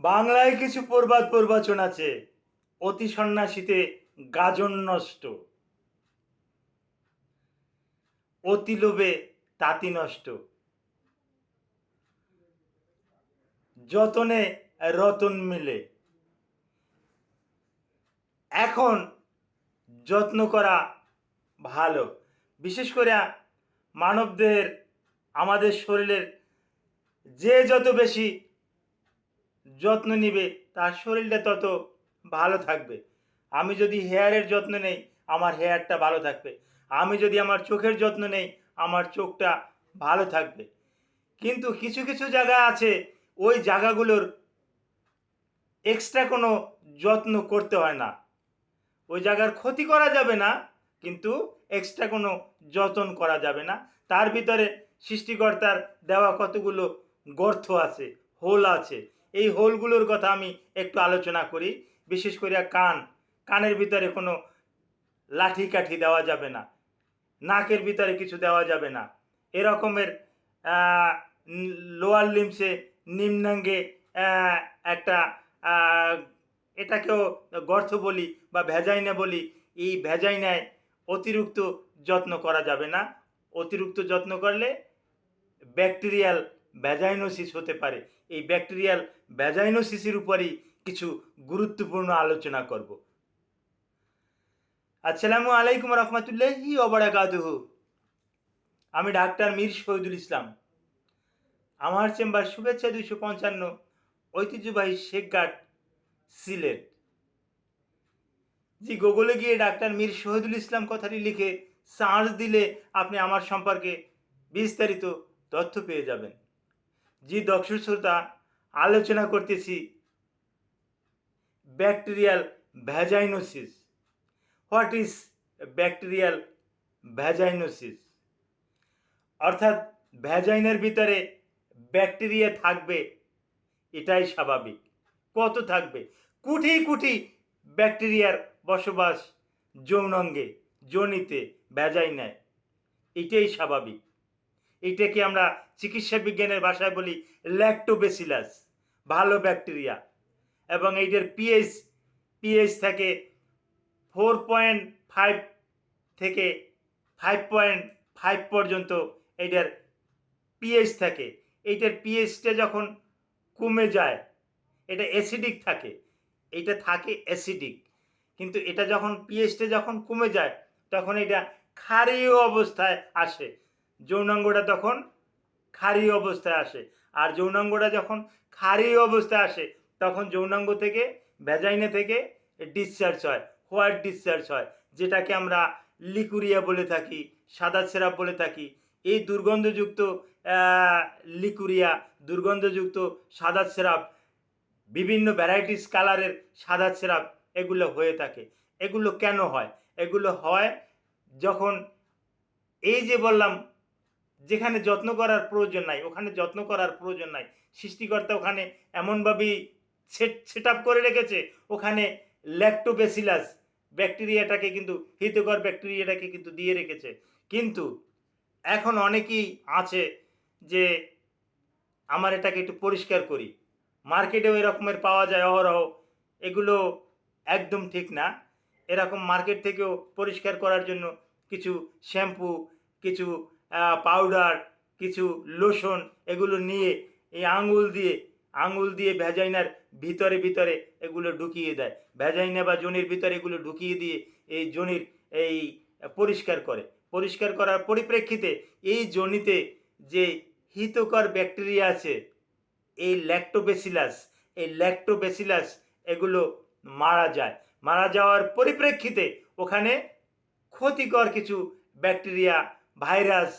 বাংলায় কিছু প্রবাদ প্রবচন আছে। অতি সন্ন্যাসীতে গাজন নষ্ট। অতি লোভে তাঁতি নষ্ট। যতনে রতন মিলে। এখন যত্ন করা ভালো। বিশেষ করে মানবদের, আমাদের শরীরের যে যত বেশি যত্ন নিবে, তার শরীরটা তত ভালো থাকবে। আমি যদি হেয়ারের যত্ন নেই, আমার হেয়ারটা ভালো থাকবে। আমি যদি আমার চোখের যত্ন নেই, আমার চোখটা ভালো থাকবে। কিন্তু কিছু কিছু জায়গা আছে, ওই জায়গাগুলোর এক্সট্রা কোনো যত্ন করতে হয় না। ওই জায়গার ক্ষতি করা যাবে না, কিন্তু এক্সট্রা কোনো যত্ন করা যাবে না। তার ভিতরে সৃষ্টিকর্তার দেওয়া কতগুলো গর্ত আছে, হোল আছে। এই হোলগুলোর কথা আমি একটু আলোচনা করি। বিশেষ করে কান। কানের ভিতরে কোনো লাঠি কাঠি দেওয়া যাবে না। নাকের ভিতরে কিছু দেওয়া যাবে না। এরকমের লোয়ার লিমসে নিম্নাঙ্গে একটা এটাকেও গর্ত বলি বা ভেজাইনা বলি, এই ভেজাইনায় অতিরিক্ত যত্ন করা যাবে না। অতিরিক্ত যত্ন করলে ব্যাকটেরিয়াল ভ্যাজাইনোসিস হতে পারে। এই ব্যাকটেরিয়াল ভ্যাজাইনোসিসের উপরই কিছু গুরুত্বপূর্ণ আলোচনা করব। আসসালামু আলাইকুম রহমতুল্লাহি ওবরাকাতুহু আমি ডাক্তার মীর শহীদুল ইসলাম। আমার চেম্বার শুভেচ্ছা দুইশো পঞ্চান্ন ঐতিহ্যবাহী শেখঘাট সিলেট। জি, গুগলে গিয়ে ডাক্তার মীর শহীদুল ইসলাম কথাটি লিখে সার্চ দিলে আপনি আমার সম্পর্কে বিস্তারিত তথ্য পেয়ে যাবেন। জি দর্শক শ্রোতা আলোচনা করতেছি bacterial vaginosis what is bacterial vaginosis অর্থাৎ ভ্যাজাইনের ভিতরে ব্যাকটেরিয়া থাকবে, এটাই স্বাভাবিক। কত থাকবে? কুটি কুটি ব্যাকটেরিয়ার বসবাস যৌনাঙ্গে যোনিতে ভ্যাজাইনায় এটাই স্বাভাবিক। এইটাকে আমরা চিকিৎসা বিজ্ঞানের ভাষায় বলি ল্যাক্টোবেসিলাস ভালো ব্যাকটেরিয়া এবং এইটার পিএইচ পিএইচ থাকে ফোর পয়েন্ট ফাইভ থেকে ফাইভ পয়েন্ট ফাইভ পর্যন্ত এইটার পিএইচ থাকে। এইটার পিএইচটা যখন কমে যায়, এটা অ্যাসিডিক থাকে। এইটা থাকে অ্যাসিডিক কিন্তু এটা যখন পিএইচটা যখন কমে যায়, তখন এটা ক্ষারীয় অবস্থায় আসে। যৌনাঙ্গটা তখন খারি অবস্থায় আসে। আর যৌনাঙ্গটা যখন খারি অবস্থায় আসে, তখন যৌনাঙ্গ থেকে, ভ্যাজাইনা থেকে ডিসচার্জ হয় হোয়াইট ডিসচার্জ হয়, যেটাকে আমরা লিকুরিয়া বলে থাকি, সাদা সেরাপ বলে থাকি। এই দুর্গন্ধযুক্ত লিকুরিয়া, দুর্গন্ধযুক্ত সাদা সেরাপ, বিভিন্ন ভ্যারাইটিস কালারের সাদা সেরাপ, এগুলো হয়ে থাকে। এগুলো কেন হয়? এগুলো হয় যখন এই যে বললাম যেখানে যত্ন করার প্রয়োজন নাই, ওখানে যত্ন করার প্রয়োজন নাই। সৃষ্টিকর্তা ওখানে এমনভাবেই সেট সেট আপ করে রেখেছে, ওখানে ল্যাক্টোবেসিলাস ব্যাকটেরিয়াটাকে কিন্তু, হিতকর ব্যাকটেরিয়াটাকে কিন্তু দিয়ে রেখেছে। কিন্তু এখন অনেকেই আছে যে আমার এটাকে একটু পরিষ্কার করি। মার্কেটেও এরকমের পাওয়া যায় অহরহ, এগুলো একদম ঠিক না। এরকম মার্কেট থেকেও পরিষ্কার করার জন্য কিছু শ্যাম্পু, কিছু পাউডার কিছু লোশন এগুলো নিয়ে এই আঙুল দিয়ে আঙুল দিয়ে ভ্যাজাইনার ভিতরে ভিতরে এগুলো ঢুকিয়ে দেয়। ভ্যাজাইনা বা জনির ভিতরে এগুলো ঢুকিয়ে দিয়ে এই জনির এই পরিষ্কার করে। পরিষ্কার করার পরিপ্রেক্ষিতে এই জনিতে যে হিতকর ব্যাকটেরিয়া আছে, এই ল্যাক্টোবেসিলাস এই ল্যাক্টোবেসিলাস এগুলো মারা যায়। মারা যাওয়ার পরিপ্রেক্ষিতে ওখানে ক্ষতিকর কিছু ব্যাকটেরিয়া ভাইরাস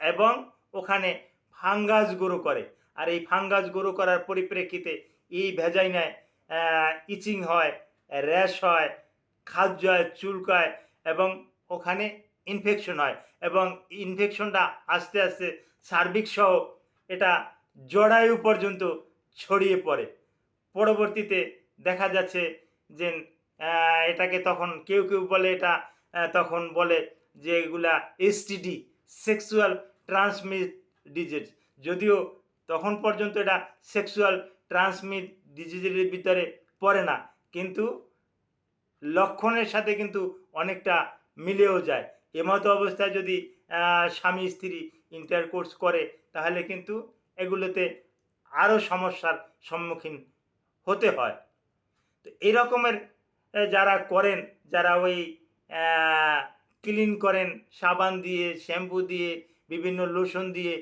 এবং ওখানে ফাঙ্গাস গ্রো করে। আর এই ফাঙ্গাস গ্রো করার পরিপ্রেক্ষিতে এই ভেজাইনায় ইচিং হয়, র্যাশ হয়, খাদ্য হয় চুলকায় এবং ওখানে ইনফেকশন হয় এবং ইনফেকশনটা আস্তে আস্তে সার্বিক সহ এটা জরায়ু পর্যন্ত ছড়িয়ে পড়ে। পরবর্তীতে দেখা যাচ্ছে যে এটাকে তখন কেউ কেউ বলে এটা তখন বলে যে এগুলা এসটিডি সেক্সুয়াল ট্রান্সমিট ডিজিজ যদিও তখন পর্যন্ত এটা সেক্সুয়াল ট্রান্সমিট ডিজিজের ভিতরে পড়ে না, কিন্তু লক্ষণের সাথে কিন্তু অনেকটা মিলেও যায়। এমতো অবস্থায় যদি স্বামী স্ত্রী ইন্টারকোর্স করে, তাহলে কিন্তু এগুলোতে আরও সমস্যার সম্মুখীন হতে হয়। তো এই রকমের যারা করেন, যারা ওই ক্লিন করেন, সাবান দিয়ে শ্যাম্পু দিয়ে, বিভিন্ন লোশন দিয়ে।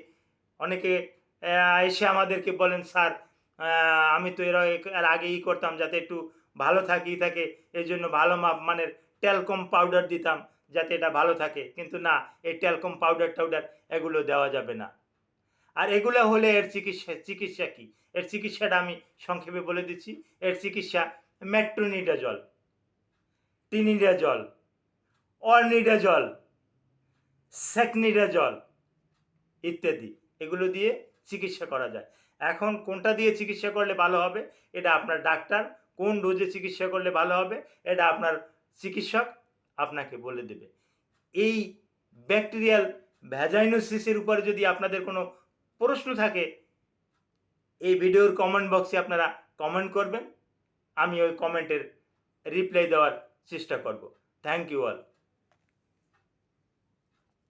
অনেকে এসে আমাদেরকে বলেন, স্যার আমি তো এর এর আগেই করতাম যাতে একটু ভালো থাকি থাকে। এই জন্য ভালো মাপ মানের ট্যালকম পাউডার দিতাম যাতে এটা ভালো থাকে। কিন্তু না, এই ট্যালকম পাউডার টাউডার এগুলো দেওয়া যাবে না। আর এগুলো হলে এর চিকিৎসা চিকিৎসা কি? এর চিকিৎসাটা আমি সংক্ষেপে বলে দিচ্ছি। এর চিকিৎসা ম্যাট্রোনিডাজল টিনিডাজল অর্নিডাজল সেকনিডাজল ইত্যাদি। এগুলো দিয়ে চিকিৎসা করা যায়। এখন কোনটা দিয়ে চিকিৎসা করলে ভালো হবে? এটা আপনার ডাক্তার কোন ডোজে চিকিৎসা করলে ভালো হবে? এটা আপনার চিকিৎসক আপনাকে বলে দেবে। এই ব্যাকটেরিয়াল ভ্যাজাইনোসিসের উপরে যদি আপনাদের কোনো প্রশ্ন থাকে, এই ভিডিওর কমেন্ট বক্সে আপনারা কমেন্ট করবেন। আমি ওই কমেন্টের রিপ্লাই দেওয়ার চেষ্টা করব। Thank you all.